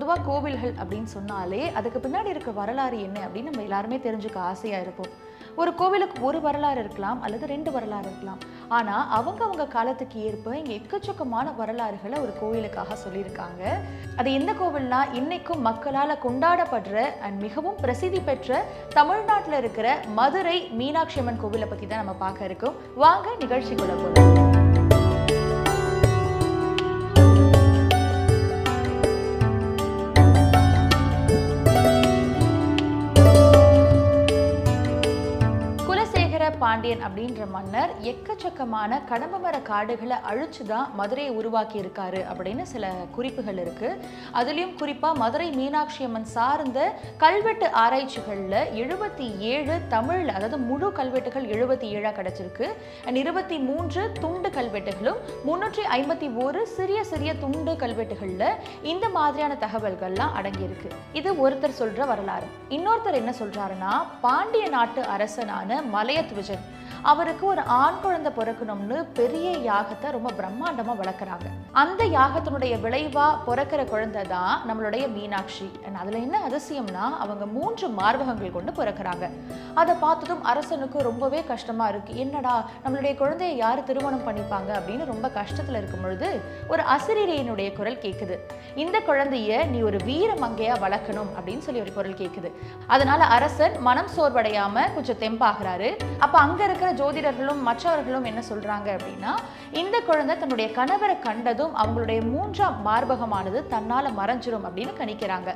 பொதுவாக கோவில்கள் அப்படின்னு சொன்னாலே அதுக்கு பின்னாடி இருக்க வரலாறு என்ன அப்படின்னு நம்ம எல்லாருமே தெரிஞ்சுக்க ஆசையாக இருப்போம். ஒரு கோவிலுக்கு ஒரு வரலாறு இருக்கலாம் அல்லது ரெண்டு வரலாறு இருக்கலாம். ஆனால் அவங்க அவங்க காலத்துக்கு ஏற்ப இங்கே எக்கச்சக்கமான வரலாறுகளை ஒரு கோவிலுக்காக சொல்லியிருக்காங்க. அது எந்த கோவில்னா இன்னைக்கும் மக்களால் கொண்டாடப்படுற அண்ட் மிகவும் பிரசித்தி பெற்ற தமிழ்நாட்டில் இருக்கிற மதுரை மீனாட்சி அம்மன் கோவிலை பற்றி தான் நம்ம பார்க்க இருக்கோம். வாங்க நிகழ்ச்சிக்குள்ள போகலாம் பாண்டியன் அப்படின்ற மன்னர் எக்கச்சக்கமான கடம்ப மர காடுகளை அழிச்சு தான் மதுரையை உருவாக்கி இருக்காரு அப்படின்னு சில குறிப்புகள் இருக்கு. அதுலேயும் குறிப்பாக மதுரை மீனாட்சி அம்மன் சார்ந்த கல்வெட்டு ஆராய்ச்சிகளில் எழுபத்தி ஏழு தமிழில் அதாவது முழு கல்வெட்டுகள் எழுபத்தி ஏழாக கிடைச்சிருக்கு. அண்ட் இருபத்தி மூன்று துண்டு கல்வெட்டுகளும் முன்னூற்றி ஐம்பத்தி ஒரு சிறிய சிறிய துண்டு கல்வெட்டுகளில் இந்த மாதிரியான தகவல்கள்லாம் அடங்கியிருக்கு. இது ஒருத்தர் சொல்ற வரலாறு. இன்னொருத்தர் என்ன சொல்றாருன்னா பாண்டிய நாட்டு அரசனான மலையத்விஜன் அவருக்கு ஒரு ஆண் குழந்தை பிறக்கணும்னு பெரிய யாகத்தை ரொம்ப பிரம்மாண்டமா வளர்க்குறாங்க அந்த யாகத்தினுடைய விளைவா பிறக்கிற குழந்தை தான் நம்மளுடைய மீனாட்சி. அண்ட் அதுல என்ன அதிசயம்னா அவங்க மூன்று மார்பகங்கள் கொண்டு பிறக்கிறாங்க. அதை பார்த்ததும் அரசனுக்கு ரொம்பவே கஷ்டமா இருக்கு. என்னடா நம்மளுடைய குழந்தையை யார் திருமணம் பண்ணிப்பாங்க அப்படின்னு ரொம்ப கஷ்டத்துல இருக்கும் பொழுது ஒரு அசிரியனுடைய குரல் கேட்குது இந்த குழந்தைய நீ ஒரு வீர மங்கையா வளர்க்கணும் அப்படின்னு சொல்லி ஒரு குரல் கேட்குது அதனால அரசன் மனம் சோர்வடையாம கொஞ்சம் தெம்பாகிறாரு. அப்ப அங்க இருக்கிற ஜோதிடர்களும் மற்றவர்களும் என்ன சொல்றாங்க அப்படின்னா இந்த குழந்தை தன்னுடைய கணவரை கண்டதும் அவங்களுடைய மூன்றாம் மார்பகமானது தன்னால் மறைஞ்சிரும் அப்படின்னு கணிக்கிறாங்க.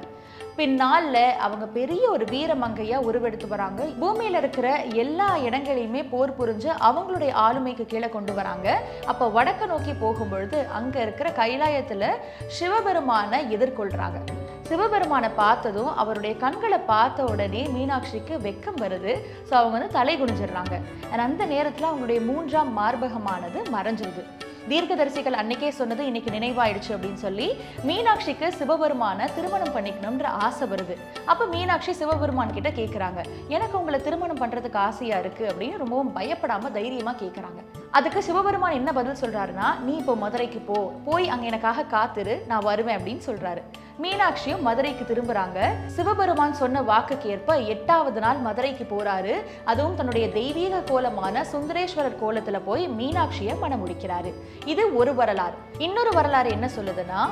பின்னால அவங்க பெரிய ஒரு வீரமங்கையா உருவெடுத்து வராங்க. பூமியில இருக்கிற எல்லா இடங்களையுமே போர் புரிஞ்சு அவங்களுடைய ஆளுமைக்கு கீழே கொண்டு வராங்க. அப்ப வடக்க நோக்கி போகும்பொழுது அங்க இருக்கிற கைலாயத்துல சிவபெருமான எதிர்கொள்றாங்க. சிவபெருமானை பார்த்ததும் அவருடைய கண்களை பார்த்த உடனே மீனாட்சிக்கு வெக்கம் வருது. ஸோ அவங்க வந்து தலை குனிஞ்சிடுறாங்க. ஏன்னா அந்த நேரத்தில் அவங்களுடைய மூன்றாம் மார்பகமானது மறைஞ்சிருது. தீர்க்கதரிசிகள் அன்னைக்கே சொன்னது இன்னைக்கு நினைவாயிடுச்சு அப்படின்னு சொல்லி மீனாட்சிக்கு சிவபெருமான திருமணம் பண்ணிக்கணும்ன்ற ஆசை வருது. அப்போ மீனாட்சி சிவபெருமான் கிட்ட கேட்குறாங்க எனக்கு உங்களை திருமணம் பண்ணுறதுக்கு ஆசையா இருக்கு அப்படின்னு ரொம்பவும் பயப்படாம தைரியமாக கேட்குறாங்க அதுக்கு சிவபெருமான் என்ன பதில் சொல்றாருன்னா நீ இப்போ மதுரைக்கு போ. போய் அங்கே எனக்காக காத்துரு. நான் வருவேன் அப்படின்னு சொல்றாரு. மீனாட்சியும் மதுரைக்கு திரும்புறாங்க. சிவபெருமான் சொன்ன வாக்குக்கு ஏற்ப எட்டாவது நாள் மதுரைக்கு போறாரு. அதுவும் தன்னுடைய தெய்வீக கோலமான சுந்தரேஸ்வரர் கோலத்துல போய் மீனாட்சியை மனம் முடிக்கிறாரு இது ஒரு வரலாறு. இன்னொரு வரலாறு என்ன சொல்லுதுன்னா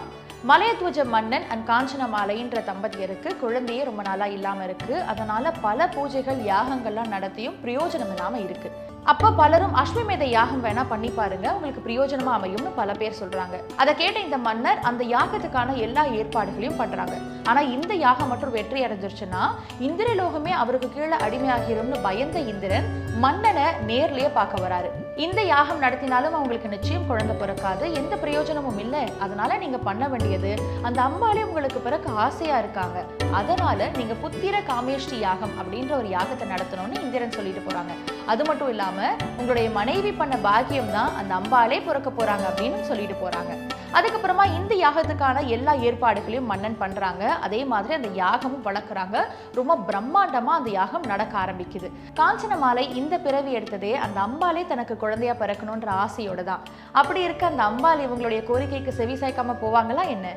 மலையத்வஜ மன்னன் அண்ட் காஞ்சனமாலைன்ற தம்பதியருக்கு குழந்தையே ரொம்ப நாளா இல்லாம இருக்கு. அதனால பல பூஜைகள் யாகங்கள்லாம் நடத்தியும் பிரயோஜனம் இல்லாம இருக்கு. அப்போ பலரும் அஸ்வமேத யாகம் வேணா பண்ணி பாருங்க. உங்களுக்கு பிரயோஜனமா அமையும்னு பல பேர் சொல்றாங்க. அதை கேட்ட இந்த மன்னர் அந்த யாகத்துக்கான எல்லா ஏற்பாடுகளையும் பண்றாங்க. ஆனா இந்த யாகம் மட்டும் வெற்றி அடைஞ்சிருச்சுன்னா இந்திரலோகமே அவருக்கு கீழே அடிமையாகிரும்னு பயந்த இந்திரன் மன்னனை நேர்லயே பார்க்க வராரு. இந்த யாகம் நடத்தினாலும் அவங்களுக்கு நிச்சயம் குழந்தை பிறக்காது. எந்த பிரயோஜனமும் இல்லை. அதனால நீங்க பண்ண வேண்டியது அந்த அம்பாலே உங்களுக்கு பிறக்க ஆசையா இருக்காங்க. அதனால நீங்க புத்திர காமேஷ்டி யாகம் அப்படின்ற ஒரு யாகத்தை நடத்தணும்னு இந்திரன் சொல்லிட்டு போறாங்க. அது மட்டும் இல்லாம உங்களுடைய மனைவி பண்ண பாக்கியம் தான் அந்த அம்பாலே பிறக்க போறாங்க அப்படின்னு சொல்லிட்டு போறாங்க. அதுக்கப்புறமா இந்த யாகத்துக்கான எல்லா ஏற்பாடுகளையும் மன்னன் பண்றாங்க. அதே மாதிரி அந்த யாகமும் வளர்க்குறாங்க. ரொம்ப பிரம்மாண்டமா அந்த யாகம் நடக்க ஆரம்பிக்குது. காஞ்சனமாலை இந்த பிறவி எடுத்ததே அந்த அம்பாலே தனக்கு குழந்தையா பிறக்கணுன்ற ஆசையோட தான். அப்படி இருக்க அந்த அம்பாள் இவங்களுடைய கோரிக்கைக்கு செவி சாய்க்காம போவாங்களா என்ன?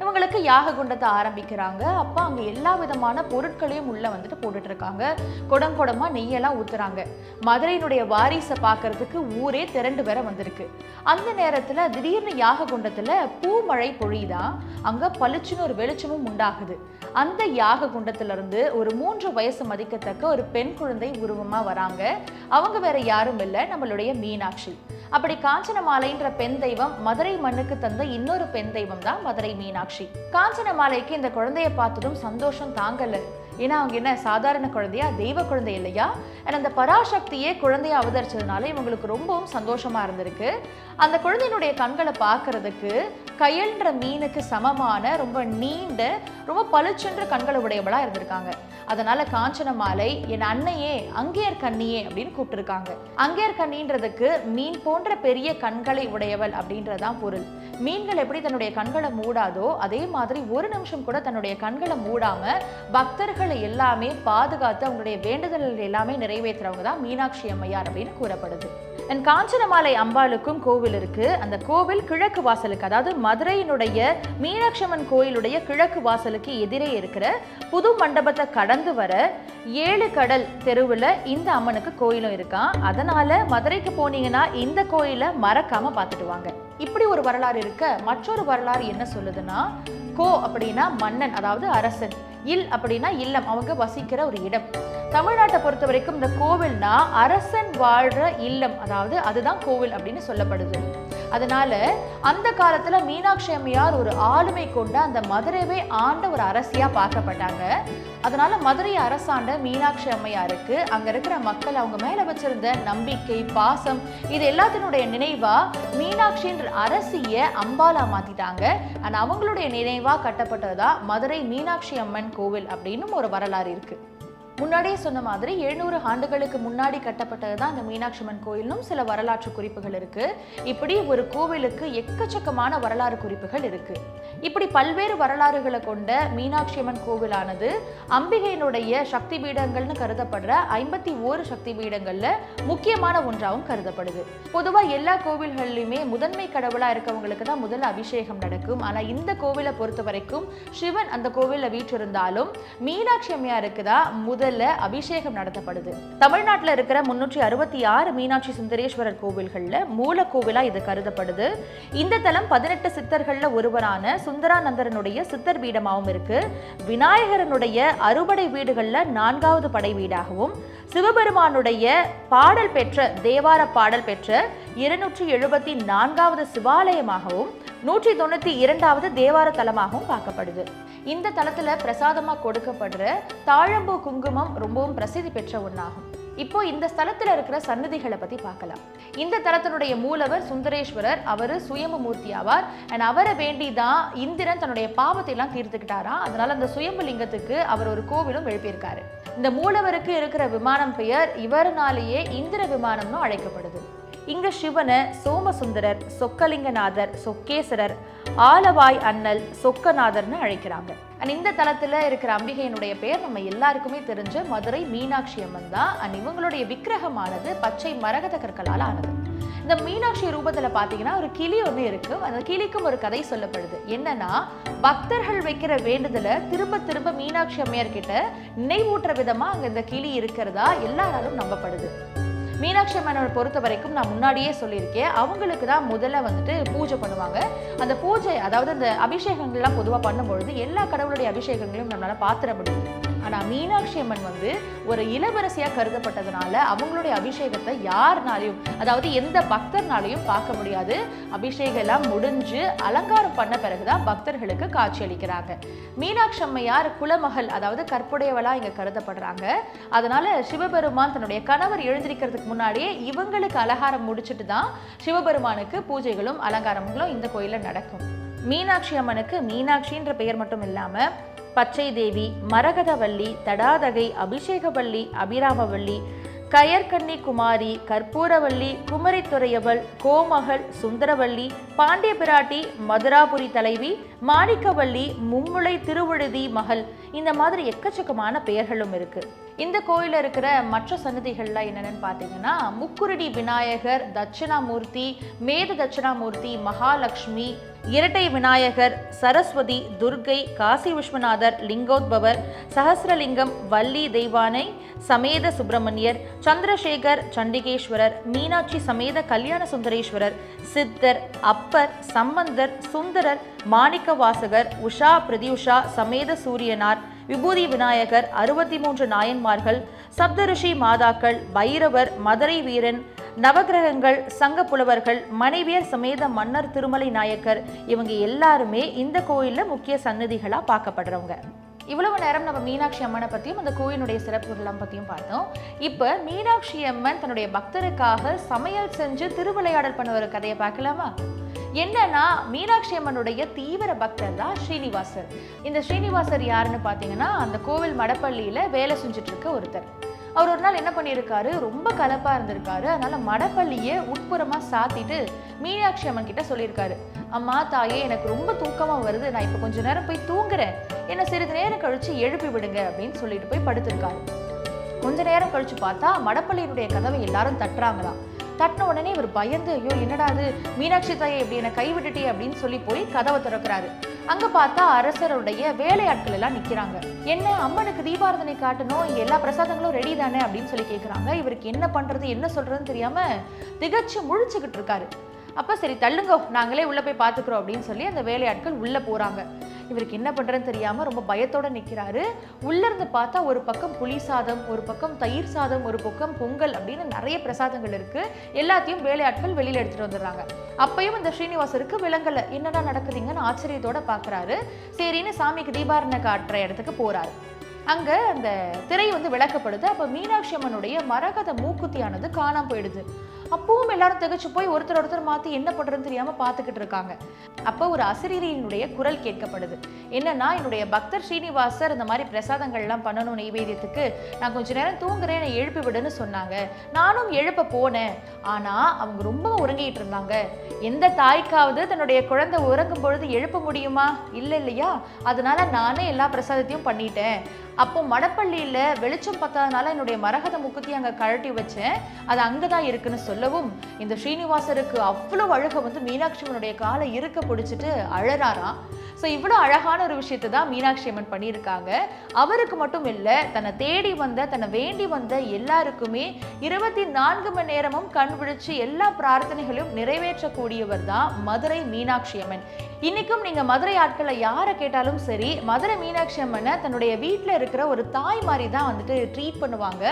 இவங்களுக்கு யாக குண்டத்தை ஆரம்பிக்கிறாங்க. அப்போ அங்கே எல்லா விதமான பொருட்களையும் உள்ளே வந்துட்டு போட்டுட்ருக்காங்க. குடங்குடமாக நெய்யெல்லாம் ஊற்றுறாங்க மதுரையினுடைய வாரிசை பார்க்கறதுக்கு ஊரே திரண்டு வர வந்திருக்கு. அந்த நேரத்தில் திடீர்னு யாக குண்டத்தில் பூமழை பொழிதான் அங்கே பளிச்சுன்னு ஒரு வெளிச்சமும் உண்டாகுது. அந்த யாக குண்டத்திலிருந்து ஒரு மூன்று வயசு மதிக்கத்தக்க ஒரு பெண் குழந்தை உருவமாக வராங்க. அவங்க வேற யாரும் இல்லை நம்மளுடைய மீனாட்சி. அப்படி காஞ்சனமாலைன்ற பெண் தெய்வம் மதுரை மண்ணுக்கு தந்த இன்னொரு பெண் தெய்வம் தான் மதுரை மீனாட்சி. காஞ்சனமாலைக்கு இந்த குழந்தைய பார்த்ததும் சந்தோஷம் தாங்கல. ஏன்னா அவங்க என்ன சாதாரண குழந்தையா தெய்வ குழந்தை இல்லையா? and அந்த பராசக்தியே குழந்தையை அவதரிச்சதுனால இவங்களுக்கு ரொம்பவும் சந்தோஷமா இருந்திருக்கு. அந்த குழந்தையினுடைய கண்களை பார்க்கறதுக்கு கயல்ன்ற மீனுக்கு சமமான ரொம்ப நீண்ட ரொம்ப பளிச்சென்ற கண்களை உடையவளா இருந்திருக்காங்க. அதனால காஞ்சனமாலை என் அன்னையே அங்கேயர் கண்ணியே அப்படின்னு கூப்பிட்டுருக்காங்க. அங்கேயர் கண்ணின்றதுக்கு மீன் போன்ற பெரிய கண்களை உடையவள் அப்படின்றதான் பொருள். மீன்கள் எப்படி தன்னுடைய கண்களை மூடாதோ அதே மாதிரி ஒரு நிமிஷம் கூட தன்னுடைய கண்களை மூடாம பக்தர்களை எல்லாமே பாதுகாத்து அவங்களுடைய வேண்டுதல்கள் எல்லாமே நிறைவேற்றுறவங்க தான் மீனாட்சி அம்மையார் அப்படின்னு கூறப்படுது. அண்ட் காஞ்சனமாலை அம்பாளுக்கும் கோவில் இருக்கு. அந்த கோவில் கிழக்கு வாசலுக்கு அதாவது மதுரையினுடைய மீனாட்சியம்மன் கோயிலுடைய கிழக்கு வாசலுக்கு எதிரே இருக்கிற புது மண்டபத்தை கடந்து வர ஏழு கடல் தெருவில் இந்த அம்மனுக்கு கோயிலும் இருக்கான் அதனால மதுரைக்கு போனீங்கன்னா இந்த கோயிலை மறக்காம பார்த்துட்டு வாங்க. இப்படி ஒரு வரலாறு இருக்க மற்றொரு வரலாறு என்ன சொல்லுதுன்னா கோ அப்படின்னா மன்னன் அதாவது அரசன் இல் அப்படின்னா இல்லம் அவங்க வசிக்கிற ஒரு இடம். தமிழ்நாட்டை பொறுத்த வரைக்கும் இந்த கோவில்னா அரசன் வாழ்ற இல்லம். அதாவது அதுதான் கோவில் அப்படின்னு சொல்லப்படுது. அதனால அந்த காலத்துல மீனாட்சி அம்மையார் ஒரு ஆளுமை கொண்ட அந்த மதுரையவே ஆண்ட ஒரு அரசியா பார்க்கப்பட்டாங்க. அதனால மதுரை அரசாண்ட மீனாட்சி அம்மையாருக்கு அங்க இருக்கிற மக்கள் அவங்க மேல வச்சிருந்த நம்பிக்கை பாசம் இது எல்லாத்தினுடைய நினைவா மீனாட்சின்ற அரசிய அம்பாலா மாத்திட்டாங்க. அண்ட் அவங்களுடைய நினைவா கட்டப்பட்டதா மதுரை மீனாட்சி அம்மன் கோவில் அப்படின்னு ஒரு வரலாறு இருக்கு. முன்னாடியே சொன்ன மாதிரி எழுநூறு ஆண்டுகளுக்கு முன்னாடி கட்டப்பட்டது தான் அந்த மீனாட்சி அம்மன் கோயிலும் சில வரலாற்று குறிப்புகள் இருக்கு. இப்படி ஒரு கோவிலுக்கு எக்கச்சக்கமான வரலாறு குறிப்புகள் இருக்கு. இப்படி பல்வேறு வரலாறுகளை கொண்ட மீனாட்சி அம்மன் கோவிலானது அம்பிகையினுடைய சக்தி பீடங்கள்னு கருதப்படுற ஐம்பத்தி ஓரு சக்தி பீடங்கள்ல முக்கியமான ஒன்றாகவும் கருதப்படுது. பொதுவாக எல்லா கோவில்கள்லையுமே முதன்மை கடவுளா இருக்கவங்களுக்கு தான் முதல்ல அபிஷேகம் நடக்கும். ஆனா இந்த கோவிலை பொறுத்த வரைக்கும் சிவன் அந்த கோவிலில் வீற்றிருந்தாலும் மீனாட்சி அம்மையாருக்கு தான் முதல்ல அபிஷேகம் நடத்தப்படுது. தமிழ்நாட்டில் இருக்கிற முன்னூற்றி அறுபத்தி ஆறு மீனாட்சி சுந்தரேஸ்வரர் கோவில்கள்ல மூல கோவிலா இது கருதப்படுது. இந்த தலம் பதினெட்டு சித்தர்கள்ல ஒருவரான சுந்தரானந்தரனுடைய சித்தர் பீடமாகவும் இருக்கு. விநாயகரனுடைய அறுபடை வீடுகளில் நான்காவது படை வீடாகவும் சிவபெருமானுடைய பாடல் பெற்ற தேவார பாடல் பெற்ற இருநூற்றி எழுபத்தி நான்காவது சிவாலயமாகவும் நூற்றி தொண்ணூத்தி இரண்டாவது தேவார தலமாகவும் பார்க்கப்படுது. இந்த தளத்தில் பிரசாதமாக கொடுக்கப்படுற தாழம்பூ குங்குமம் ரொம்பவும் பிரசித்தி பெற்ற ஒன்றாகும் இப்போ இந்த ஸ்தலத்தில் இருக்கிற சன்னதிகளை பற்றி பார்க்கலாம். இந்த தலத்தினுடைய மூலவர் சுந்தரேஸ்வரர் அவர் சுயம்பு மூர்த்தி ஆவார். அண்ட் அவரை வேண்டி தான் இந்திரன் தன்னுடைய பாவத்தை எல்லாம் தீர்த்துக்கிட்டாராம். அதனால் அந்த சுயம்பு லிங்கத்துக்கு அவர் ஒரு கோவிலும் எழுப்பியிருக்காரு. இந்த மூலவருக்கு இருக்கிற விமானம் பெயர் இவர்னாலேயே இந்திர விமானம்னு அழைக்கப்படுது. இங்கே சிவனை சோமசுந்தரர் சொக்கலிங்கநாதர் சொக்கேசரர் ஆலவாய் அண்ணல் சொக்கநாதர்னு அழைக்கிறாங்க. அண்ட் இந்த தளத்தில் இருக்கிற அம்பிகையினுடைய பெயர் நம்ம எல்லாருக்குமே தெரிஞ்ச மதுரை மீனாட்சி அம்மன் தான். அண்ட் இவங்களுடைய விக்கிரகமானது பச்சை மரகத கற்களால் ஆனது. இந்த மீனாட்சி ரூபத்தில் பார்த்தீங்கன்னா ஒரு கிளி ஒன்று இருக்கு. அந்த கிளிக்கும் ஒரு கதை சொல்லப்படுது. என்னன்னா பக்தர்கள் வைக்கிற வேண்டுதலை திரும்ப திரும்ப மீனாட்சி அம்மையார் கிட்ட நினைவூட்டுற விதமா அங்கே இந்த கிளி இருக்கிறதா எல்லாராலும் நம்பப்படுது. மீனாட்சி அம்மனை பொறுத்த வரைக்கும் நான் முன்னாடியே சொல்லியிருக்கேன். அவங்களுக்கு தான் முதல்ல வந்துட்டு பூஜை பண்ணுவாங்க. அந்த பூஜை அதாவது அந்த அபிஷேகங்கள்லாம் பொதுவாக பண்ணும்பொழுது எல்லா கடவுளுடைய அபிஷேகங்களையும் நம்மளால் பார்த்துட முடியும். ஆனால் மீனாட்சி அம்மன் வந்து ஒரு இளவரசியாக கருதப்பட்டதுனால அவங்களுடைய அபிஷேகத்தை யாருனாலையும் அதாவது எந்த பக்தர்னாலையும் பார்க்க முடியாது. அபிஷேகம் எல்லாம் முடிஞ்சு அலங்காரம் பண்ண பிறகுதான் பக்தர்களுக்கு காட்சி அளிக்கிறாங்க. மீனாட்சி அம்மையார் குலமகள் அதாவது கற்புடையவளாக இங்கே கருதப்படுறாங்க. அதனால சிவபெருமான் தன்னுடைய கணவர் எழுந்திருக்கிறதுக்கு முன்னாடியே இவங்களுக்கு அலங்காரம் முடிச்சுட்டு தான் சிவபெருமானுக்கு பூஜைகளும் அலங்காரங்களும் இந்த கோயிலில் நடக்கும். மீனாட்சி அம்மனுக்கு மீனாட்சின்ற பெயர் மட்டும் இல்லாமல் பச்சை தேவி மரகதவல்லி தடாதகை அபிஷேகவல்லி அபிராமவல்லி கயற்கன்னி குமாரி கற்பூரவல்லி குமரித்துறையவள் கோமகள் சுந்தரவல்லி பாண்டிய பிராட்டி மதுராபுரி தலைவி மாணிக்கவல்லி மும்முளை திருவிழுதி மகள். இந்த மாதிரி எக்கச்சக்கமான பெயர்களும் இருக்குது இந்த கோயிலில் இருக்கிற மற்ற சன்னதிகள்லாம் என்னென்னு பார்த்தீங்கன்னா முக்குருடி விநாயகர் தட்சிணாமூர்த்தி மேத தட்சிணாமூர்த்தி மகாலட்சுமி இரட்டை விநாயகர் சரஸ்வதி துர்கை காசி விஸ்வநாதர் லிங்கோத்பவர் சஹசிரலிங்கம் வள்ளி தெய்வானை சமேத சுப்பிரமணியர் சந்திரசேகர் சண்டிகேஸ்வரர் மீனாட்சி சமேத கல்யாண சுந்தரேஸ்வரர் சித்தர் அப்பர் சம்பந்தர் சுந்தரர் மாணிக்க வாசகர் உஷா பிரதியுஷா சமேத சூரியனார் விபூதி விநாயகர் அறுபத்தி மூன்று நாயன்மார்கள் சப்தரிஷி மாதாக்கள் பைரவர் மதுரை வீரன் நவகிரகங்கள் சங்க புலவர்கள் மனைவியர் சமேத மன்னர் திருமலை நாயக்கர் இவங்க எல்லாருமே இந்த கோயிலில் முக்கிய சன்னதிகளாக பார்க்கப்படுறவங்க. இவ்வளவு நேரம் நம்ம மீனாட்சி அம்மனை பற்றியும் அந்த கோயிலுடைய சிறப்புகள்லாம் பற்றியும் பார்த்தோம். இப்போ மீனாட்சி அம்மன் தன்னுடைய பக்தருக்காக சமையல் செஞ்சு திருவிளையாடல் பண்ண ஒரு கதையை பார்க்கலாமா? என்னன்னா மீனாட்சி அம்மனுடைய தீவிர பக்தர் தான் ஸ்ரீனிவாசர். இந்த ஸ்ரீனிவாசர் யாருன்னு பார்த்தீங்கன்னா அந்த கோவில் மடப்பள்ளியில் வேலை செஞ்சுட்டு இருக்க ஒருத்தர். அவர் ஒரு நாள் என்ன பண்ணியிருக்காரு? ரொம்ப கலப்பாக இருந்திருக்காரு. அதனால மடப்பள்ளியை உட்புறமாக சாத்திட்டு மீனாட்சி அம்மன் கிட்ட சொல்லியிருக்காரு. அம்மா தாயே எனக்கு ரொம்ப தூக்கமாக வருது. நான் இப்போ கொஞ்ச நேரம் போய் தூங்குறேன். என்னை சிறிது நேரம் கழிச்சு எழுப்பி விடுங்க அப்படின்னு சொல்லிட்டு போய் படுத்திருக்காரு. கொஞ்ச நேரம் கழிச்சு பார்த்தா மடப்பள்ளியினுடைய கதவை எல்லாரும் தட்டுறாங்களாம். தட்டின உடனே இவர் பயந்து ஐயோ என்னடா அது? மீனாட்சி தாயை இப்படி என்னை கைவிட்டுட்டே அப்படின்னு சொல்லி போய் கதவை திறக்கிறாரு. அங்க பார்த்தா அரசருடைய வேலையாட்கள் எல்லாம் நிக்கிறாங்க. என்ன அம்மனுக்கு தீபாரதனை காட்டணும்? இங்க எல்லா பிரசாதங்களும் ரெடி தானே? அப்படின்னு சொல்லி கேட்குறாங்க இவருக்கு என்ன பண்றது என்ன சொல்றதுன்னு தெரியாம திகச்சு முழிச்சுக்கிட்டு இருக்காரு. அப்ப சரி தள்ளுங்க. நாங்களே உள்ள போய் பாத்துக்கிறோம் அப்படின்னு சொல்லி அந்த வேலையாட்கள் உள்ள போறாங்க. இவருக்கு என்ன பண்றதுன்னு தெரியாமல் ரொம்ப பயத்தோடு நிற்கிறாரு உள்ளேருந்து பார்த்தா ஒரு பக்கம் புளி சாதம் ஒரு பக்கம் தயிர் சாதம் ஒரு பக்கம் பொங்கல் அப்படின்னு நிறைய பிரசாதங்கள் இருக்குது எல்லாத்தையும் வேலையாட்கள் வெளியில் எடுத்துகிட்டு வந்துடுறாங்க. அப்பையும் இந்த ஸ்ரீனிவாசருக்கு விலங்கலை. என்னடா நடக்குதுங்கன்னு ஆச்சரியத்தோட பார்க்குறாரு சரின்னு சாமிக்கு தீபாரணை காட்டுற இடத்துக்கு போகிறாரு அங்கே அந்த திரை வந்து விளக்கப்படுது. அப்போ மீனாட்சி அம்மனுடைய மரகத மூக்குத்தியானது காணாம போயிடுது. அப்பவும் எல்லாரும் திகச்சு போய் ஒருத்தர் ஒருத்தர் மாற்றி என்ன பண்ணுறதுன்னு தெரியாமல் பார்த்துக்கிட்டு இருக்காங்க. அப்போ ஒரு அசிரியனுடைய குரல் கேட்கப்படுது. என்னன்னா என்னுடைய பக்தர் ஸ்ரீனிவாசர் இந்த மாதிரி பிரசாதங்கள்லாம் பண்ணணும் நெய்வேதியத்துக்கு நான் கொஞ்ச நேரம் தூங்குறேன் என்னை எழுப்பி விடுன்னு சொன்னாங்க. நானும் எழுப்ப போனேன். ஆனால் அவங்க ரொம்ப உறங்கிட்டு இருந்தாங்க. எந்த தாய்க்காவது தன்னுடைய குழந்தை உறங்கும் பொழுது எழுப்ப முடியுமா? இல்லை இல்லையா? அதனால நானே எல்லா பிரசாதத்தையும் பண்ணிட்டேன். அப்போ மடப்பள்ளியில் வெளிச்சம் பத்தாதனால என்னுடைய மரகத முக்குத்தி அங்கே கழட்டி வச்சேன். அது அங்கே தான் இருக்குன்னு சொல்லவும் இந்த ஸ்ரீனிவாசருக்கு அவ்வளவு அழுக வந்து மீனாட்சி அம்மனுடைய காலை இருக்க பிடிச்சிட்டு அழறாராம். ஸோ இவ்வளோ அழகான ஒரு விஷயத்தை தான் மீனாட்சி அம்மன் பண்ணியிருக்காங்க. அவருக்கு மட்டும் இல்லை தன்னை தேடி வந்த தன்னை வேண்டி வந்த எல்லாருக்குமே இருபத்தி நான்கு மணி நேரமும் கண் விழிச்சு எல்லா பிரார்த்தனைகளையும் நிறைவேற்றக்கூடியவர் தான் மதுரை மீனாட்சி அம்மன். இன்னைக்கும் நீங்க மதுரை ஆட்களை யாரை கேட்டாலும் சரி மதுரை மீனாட்சி அம்மனை தன்னுடைய வீட்டில் இருக்கிற ஒரு தாய் மாதிரி தான் வந்துட்டு ட்ரீட் பண்ணுவாங்க.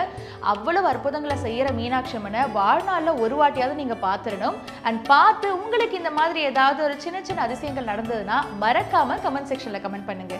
அவ்வளவு அற்புதங்களை செய்கிற மீனாட்சி அம்மனை வாழ்நாளில் ஒரு வாட்டியாவது நீங்க பார்த்துடணும் அண்ட் பார்த்து உங்களுக்கு இந்த மாதிரி ஏதாவது ஒரு சின்ன சின்ன அதிசயங்கள் நடந்ததுன்னா மறக்காம கமெண்ட் செக்ஷனில் கமெண்ட் பண்ணுங்க.